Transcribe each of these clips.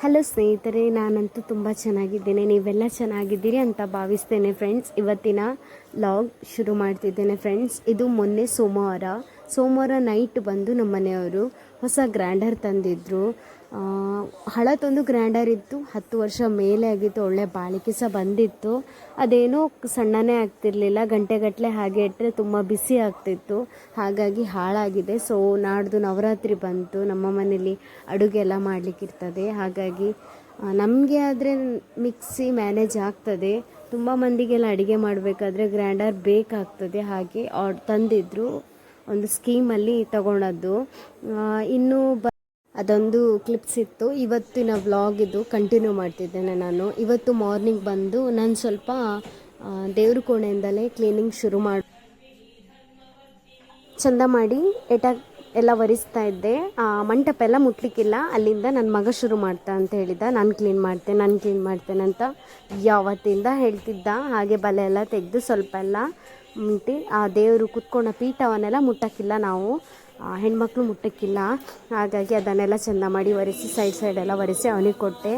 Hello ಸ್ನೇಹಿತರೆ, ನಾನಂತೂ ತುಂಬ ಚೆನ್ನಾಗಿದ್ದೇನೆ. ನೀವೆಲ್ಲ ಚೆನ್ನಾಗಿದ್ದೀರಿ ಅಂತ ಭಾವಿಸ್ತೇನೆ ಫ್ರೆಂಡ್ಸ್ ಇವತ್ತಿನ ಲಾಗ್ ಶುರು ಮಾಡ್ತಿದ್ದೇನೆ ಫ್ರೆಂಡ್ಸ್ ಇದು ಮೊನ್ನೆ ಸೋಮವಾರ. ಸೋಮವಾರ ನೈಟ್ ಬಂದು ನಮ್ಮ ಮನೆಯವರು ಹೊಸ ಗ್ರ್ಯಾಂಡರ್ ತಂದಿದ್ದರು ಹಳತ್ತೊಂದು ಗ್ರ್ಯಾಂಡರ್ ಇತ್ತು, ಹತ್ತು ವರ್ಷ ಮೇಲೆ ಆಗಿತ್ತು, ಒಳ್ಳೆ ಬಾಳಿಕೆ ಸಹ ಬಂದಿತ್ತು. ಅದೇನೋ ಸಣ್ಣನೇ ಆಗ್ತಿರಲಿಲ್ಲ ಗಂಟೆಗಟ್ಟಲೆ ಹಾಗೆ ಇಟ್ಟರೆ ತುಂಬ ಬಿಸಿ ಆಗ್ತಿತ್ತು. ಹಾಗಾಗಿ ಹಾಳಾಗಿದೆ. ಸೊ ನಾಡ್ದು ನವರಾತ್ರಿ ಬಂತು. ನಮ್ಮ ಮನೇಲಿ ಅಡುಗೆ ಎಲ್ಲ ಮಾಡಲಿಕ್ಕಿರ್ತದೆ. ಹಾಗಾಗಿ ನಮಗೆ ಆದರೆ ಮಿಕ್ಸಿ ಮ್ಯಾನೇಜ್ ಆಗ್ತದೆ. ತುಂಬ ಮಂದಿಗೆಲ್ಲ ಅಡುಗೆ ಮಾಡಬೇಕಾದ್ರೆ ಗ್ರ್ಯಾಂಡರ್ ಬೇಕಾಗ್ತದೆ. ಹಾಗೆ ಆಡ್ ತಂದಿದ್ರು. ಒಂದು ಸ್ಕೀಮಲ್ಲಿ ತಗೊಂಡದ್ದು ಇನ್ನು ಬ ಅದೊಂದು ಕ್ಲಿಪ್ಸ್ ಇತ್ತು. ಇವತ್ತಿನ ವ್ಲಾಗ್ ಇದು ಕಂಟಿನ್ಯೂ ಮಾಡ್ತಿದ್ದೇನೆ ನಾನು. ಇವತ್ತು ಮಾರ್ನಿಂಗ್ ಬಂದು ನಾನು ಸ್ವಲ್ಪ ದೇವ್ರ ಕೋಣೆಯಿಂದಲೇ ಕ್ಲೀನಿಂಗ್ ಶುರು ಮಾಡಿ ಚಂದ ಮಾಡಿ ಎಟ ಎಲ್ಲ ಒರೆಸ್ತಾ ಇದ್ದೆ. ಮಂಟಪ ಎಲ್ಲ ಮುಟ್ಲಿಕ್ಕಿಲ್ಲ. ಅಲ್ಲಿಂದ ನನ್ನ ಮಗ ಶುರು ಮಾಡ್ತಾ ಅಂತ ಹೇಳಿದ. ನಾನು ಕ್ಲೀನ್ ಮಾಡ್ತೆ, ನಾನು ಕ್ಲೀನ್ ಮಾಡ್ತೇನೆ ಅಂತ ಯಾವತ್ತಿಂದ ಹೇಳ್ತಿದ್ದ. ಹಾಗೆ ಬಲೆ ಎಲ್ಲ ತೆಗೆದು ಸ್ವಲ್ಪ ಎಲ್ಲ ಮುಟ್ಟಿ ಆ ದೇವರು ಕುತ್ಕೊಂಡ ಪೀಠವನ್ನೆಲ್ಲ ಮುಟ್ಟಕ್ಕಿಲ್ಲ ನಾವು. ಹೆಣ್ಮಕ್ಳು ಮುಟ್ಟಕ್ಕಿಲ್ಲ. ಹಾಗಾಗಿ ಅದನ್ನೆಲ್ಲ ಚೆಂದ ಮಾಡಿ ಒರೆಸಿ ಸೈಡ್ ಸೈಡ್ ಎಲ್ಲ ಒರೆಸಿ ಅವನಿಗೆ ಕೊಟ್ಟೆ.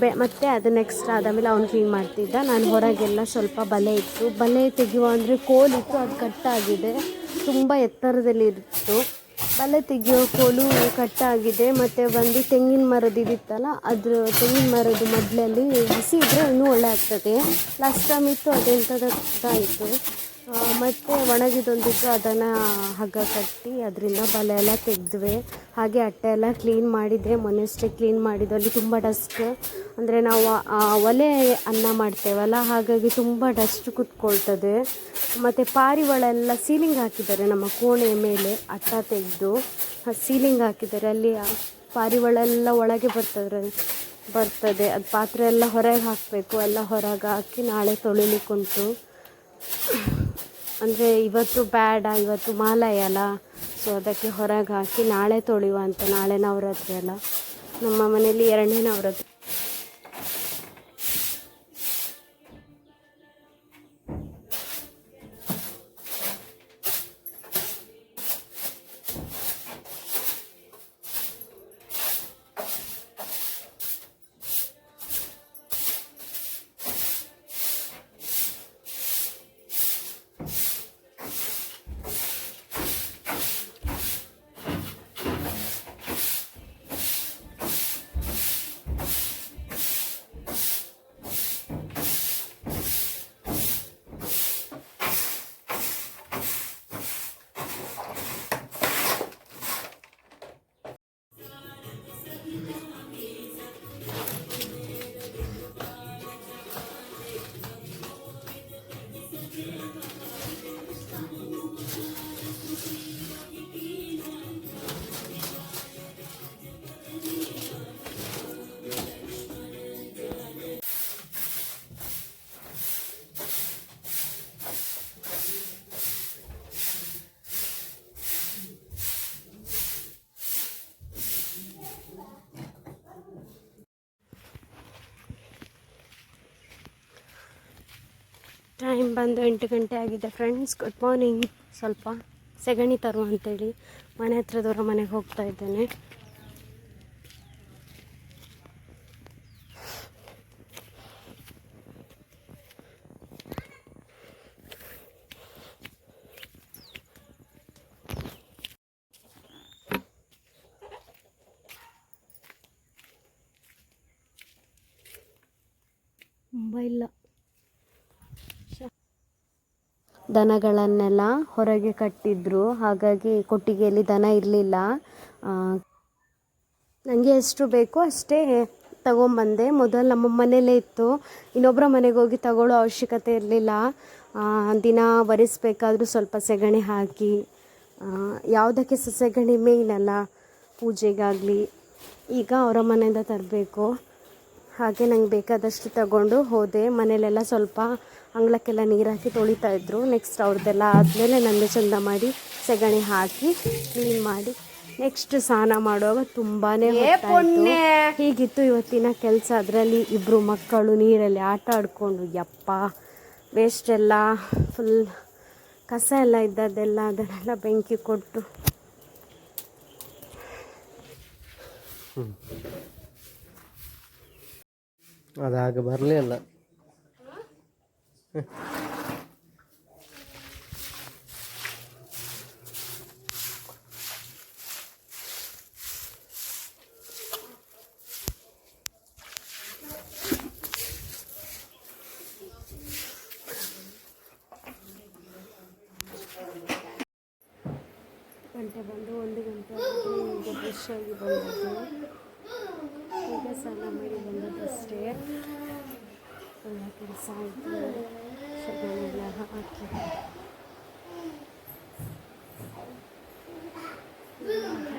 ಬೆ, ಮತ್ತು ಅದು ನೆಕ್ಸ್ಟ್ ಆದಮೇಲೆ ಅವ್ನು ಕ್ಲೀನ್ ಮಾಡ್ತಿದ್ದ. ನಾನು ಹೊರಗೆಲ್ಲ ಸ್ವಲ್ಪ ಬಲೆ ಇತ್ತು. ಬಲೆ ತೆಗೆಯುವ ಅಂದರೆ ಕೋಲಿತ್ತು ಅದು ಕಟ್ಟಾಗಿದೆ ತುಂಬ ಎತ್ತರದಲ್ಲಿ ಇತ್ತು ಬಲೆ ತೆಗೆಯೋ ಕೋಲು ಕಟ್ಟಾಗಿದೆ, ಮತ್ತು ಬಂದು ತೆಂಗಿನ ಮರದ ಇದಿತ್ತಲ್ಲ, ಅದ್ರ ತೆಂಗಿನ ಮರದ ಮಡ್ಲಲ್ಲಿ ಬಿಸಿ ಇದ್ದರೆ ಇನ್ನೂ ಒಳ್ಳೆ ಆಗ್ತದೆ. ಲಾಸ್ಟ್ ಟೈಮ್ ಇತ್ತು ಅದೆಂಥದ್ದಾಯಿತು ಮತ್ತು ಒಣಗಿದೊಂದಿತ್ತು ಅದನ್ನು ಹಗ್ಗ ಕಟ್ಟಿ ಅದರಿಂದ ಬಲೆ ಎಲ್ಲ ತೆಗೆದ್ವಿ. ಹಾಗೆ ಅಟ್ಟೆ ಎಲ್ಲ ಕ್ಲೀನ್ ಮಾಡಿದೆ ಮೊನ್ನೆಷ್ಟೇ ಕ್ಲೀನ್ ಮಾಡಿದ್ದು. ಅಲ್ಲಿ ತುಂಬ ಡಸ್ಟ್ ಅಂದರೆ ನಾವು ಆ ಒಲೆ ಅನ್ನ ಮಾಡ್ತೇವಲ್ಲ, ಹಾಗಾಗಿ ತುಂಬ ಡಸ್ಟ್ ಕುತ್ಕೊಳ್ತದೆ. ಮತ್ತು ಪಾರಿವಾಳೆಲ್ಲ ಸೀಲಿಂಗ್ ಹಾಕಿದ್ದಾರೆ ನಮ್ಮ ಕೋಣೆಯ ಮೇಲೆ, ಅಟ್ಟ ತೆಗೆದು ಸೀಲಿಂಗ್ ಹಾಕಿದ್ದಾರೆ. ಅಲ್ಲಿ ಪಾರಿವಾಳೆಲ್ಲ ಪಾರಿವಾಳ ಒಳಗೆ ಬರ್ತದ್ರೆ, ಬರ್ತದೆ. ಅದು ಪಾತ್ರೆ ಎಲ್ಲ ಹೊರಗೆ ಹಾಕಬೇಕು, ಎಲ್ಲ ಹೊರಗೆ ಹಾಕಿ ನಾಳೆ ತೊಳಿಲಿಕ್ಕುಂಟು. ಅಂದರೆ ಇವತ್ತು ಬೇಡ ಇವತ್ತು ಮಾಲಯ ಅಲ್ಲ. ಸೊ ಅದಕ್ಕೆ ಹೊರಗೆ ಹಾಕಿ ನಾಳೆ ತೊಳೆಯುವ ಅಂತ, ನಾಳೆ ನವರಾತ್ರಿ ಅಲ್ಲ. ನಮ್ಮ ಮನೆಯಲ್ಲಿ ಎರಡನೇ ನವರಾತ್ರಿ. ಟೈಮ್ ಬಂದು ಎಂಟು ಗಂಟೆ ಆಗಿದೆ ಫ್ರೆಂಡ್ಸ್ ಗುಡ್ ಮಾರ್ನಿಂಗ್ ಸ್ವಲ್ಪ ಸೆಗಣಿ ತರು ಅಂತೇಳಿ ಮನೆ ಹತ್ರದವರ ಮನೆಗೆ ಹೋಗ್ತಾ ಇದ್ದೇನೆ. ಮೊಬೈಲ್ ದನಗಳನ್ನೆಲ್ಲ ಹೊರಗೆ ಕಟ್ಟಿದ್ರು. ಹಾಗಾಗಿ ಕೊಟ್ಟಿಗೆಯಲ್ಲಿ ದನ ಇರಲಿಲ್ಲ. ನನಗೆ ಎಷ್ಟು ಬೇಕೋ ಅಷ್ಟೇ ತಗೊಂಬಂದೆ. ಮೊದಲು ನಮ್ಮ ಮನೇಲೇ ಇತ್ತು. ಇನ್ನೊಬ್ಬರ ಮನೆಗೆ ಹೋಗಿ ತಗೊಳ್ಳೋ ಅವಶ್ಯಕತೆ ಇರಲಿಲ್ಲ. ದಿನ ಒರೆಸ್ಬೇಕಾದ್ರೂ ಸ್ವಲ್ಪ ಸೆಗಣಿ ಹಾಕಿ ಯಾವುದಕ್ಕೆ ಸಹ ಸೆಗಣಿ ಅಲ್ಲ, ಪೂಜೆಗಾಗಲಿ ಈಗ ಅವರ ಮನೆಯಿಂದ ತರಬೇಕು. ಹಾಗೆ ನಂಗೆ ಬೇಕಾದಷ್ಟು ತಗೊಂಡು ಹೋದೆ. ಮನೇಲೆಲ್ಲ ಸ್ವಲ್ಪ ಅಂಗಳಕ್ಕೆಲ್ಲ ನೀರು ಹಾಕಿ ತೊಳಿತಾ ಇದ್ದರು ನೆಕ್ಸ್ಟ್ ಅವ್ರದ್ದೆಲ್ಲ ಆದಮೇಲೆ ನಂದು ಚಂದ ಮಾಡಿ ಸೆಗಣಿ ಹಾಕಿ ಕ್ಲೀನ್ ಮಾಡಿ ನೆಕ್ಸ್ಟ್ ಸ್ನಾನ ಮಾಡುವಾಗ ತುಂಬಾ ಹೀಗಿತ್ತು ಇವತ್ತಿನ ಕೆಲಸ. ಅದರಲ್ಲಿ ಇಬ್ಬರು ಮಕ್ಕಳು ನೀರಲ್ಲಿ ಆಟ ಆಡಿಕೊಂಡು ಯಪ್ಪ! ವೇಸ್ಟ್ ಎಲ್ಲ ಫುಲ್ ಕಸ ಎಲ್ಲ ಇದ್ದದ್ದೆಲ್ಲ ಅದನ್ನೆಲ್ಲ ಬೆಂಕಿ ಕೊಟ್ಟು. ಅದಾಗ ಬರಲಿಲ್ಲ. ಗಂಟೆ ಬಂದು ಒಂದು ಗಂಟೆ ಈಗ ಫ್ರೆಶ್ ಆಗಿ ಬಂದದ್ದು. ಈಗ ಸ್ನಾನ ಮಾಡಿ ಬಂದದ್ದಷ್ಟೇ. ಎಲ್ಲ ಕೆಲಸ ಆಯಿತು ಶಗನೆಲ್ಲ ಹಾಕಿ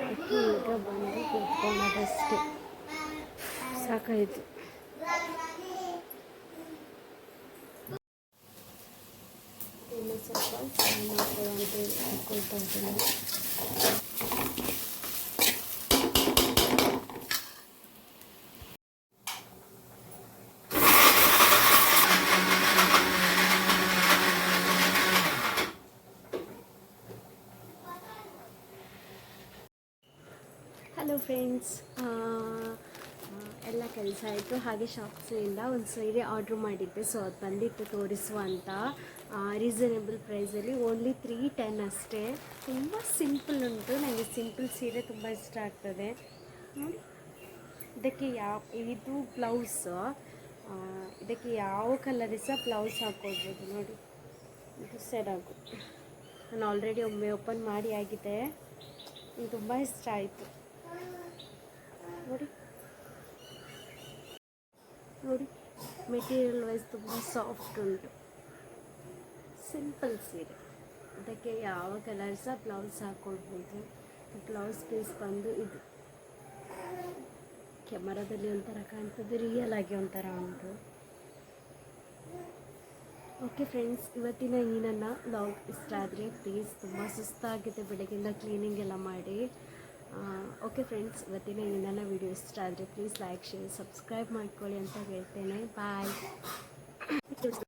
ಹಾಕಿ ಈಗ ಬಂದು ಕೂತ್ಕೊಳ್ಳೋದಷ್ಟೇ ಸಾಕಾಯಿತು ಇನ್ನು ಸ್ವಲ್ಪ ಸ್ನಾನ ಮಾಡ್ಕೊಳ್ಳೋ ಅಂತೇಳಿ ಹಾಕ್ಕೊಳ್ತಾ ಇದ್ದೀನಿ ಹಲೋ ಫ್ರೆಂಡ್ಸ್ ಎಲ್ಲ ಕೆಲಸ ಆಯಿತು, ಹಾಗೆ ಶಾಪ್ಸಿಂದ ಒಂದು ಸೀರೆ ಆರ್ಡ್ರ್ ಮಾಡಿದ್ದೆ, ಸೊ ಅದು ಬಂದಿತ್ತು ತೋರಿಸುವ ಅಂತ. ರೀಸನೇಬಲ್ ಪ್ರೈಸಲ್ಲಿ ಓನ್ಲಿ ತ್ರೀ ಟೆನ್ ಅಷ್ಟೇ. ತುಂಬ ಸಿಂಪಲ್ ಉಂಟು ನನಗೆ ಸಿಂಪಲ್ ಸೀರೆ ತುಂಬ ಇಷ್ಟ ಆಗ್ತದೆ. ಇದಕ್ಕೆ ಯಾವ, ಇದು ಬ್ಲೌಸ್ ಇದಕ್ಕೆ ಯಾವ ಕಲರ್ ಸಹ ಬ್ಲೌಸ್ ಹಾಕ್ಕೊಳ್ಬೋದು ನೋಡಿ. ಇದು ಸೆರಾಗು ನಾನು ಆಲ್ರೆಡಿ ಒಮ್ಮೆ ಓಪನ್ ಮಾಡಿ ಆಗಿದೆ. ತುಂಬ ಇಷ್ಟ ಆಯಿತು. ನೋಡಿ. ನೋಡಿ ಮೆಟೀರಿಯಲ್ ವೈಸ್ ತುಂಬ ಸಾಫ್ಟ್ ಉಂಟು. ಸಿಂಪಲ್ ಸೀರೆ. ಅದಕ್ಕೆ ಯಾವ ಕಲರ್ ಸಹ ಬ್ಲೌಸ್ ಹಾಕ್ಕೊಳ್ಬೋದು ಬ್ಲೌಸ್ ಪೀಸ್ ಬಂದು ಇದು. ಕ್ಯಾಮರಾದಲ್ಲಿ ಒಂಥರ ಕಾಣ್ತದೆ ರಿಯಲ್ ಆಗಿ ಒಂಥರ ಉಂಟು. ಓಕೆ ಫ್ರೆಂಡ್ಸ್ ಇವತ್ತಿನ ಈ ನನ್ನ ಬ್ಲೌಸ್ ಇಷ್ಟ ಆದರೆ ಪ್ಲೀಸ್ ತುಂಬ ಸುಸ್ತಾಗಿದೆ, ಬೆಳಗ್ಗೆಯಿಂದ ಕ್ಲೀನಿಂಗ್ ಎಲ್ಲ ಮಾಡಿ. ಓಕೆ ಫ್ರೆಂಡ್ಸ್ ಇವತ್ತಿನ ಈ ನನ್ನ ವಿಡಿಯೋ ಇಷ್ಟ ಆದರೆ ಪ್ಲೀಸ್ ಲೈಕ್ ಶೇರ್ ಸಬ್ಸ್ಕ್ರೈಬ್ ಮಾಡ್ಕೊಳ್ಳಿ ಅಂತ ಹೇಳ್ತೇನೆ. ಬಾಯ್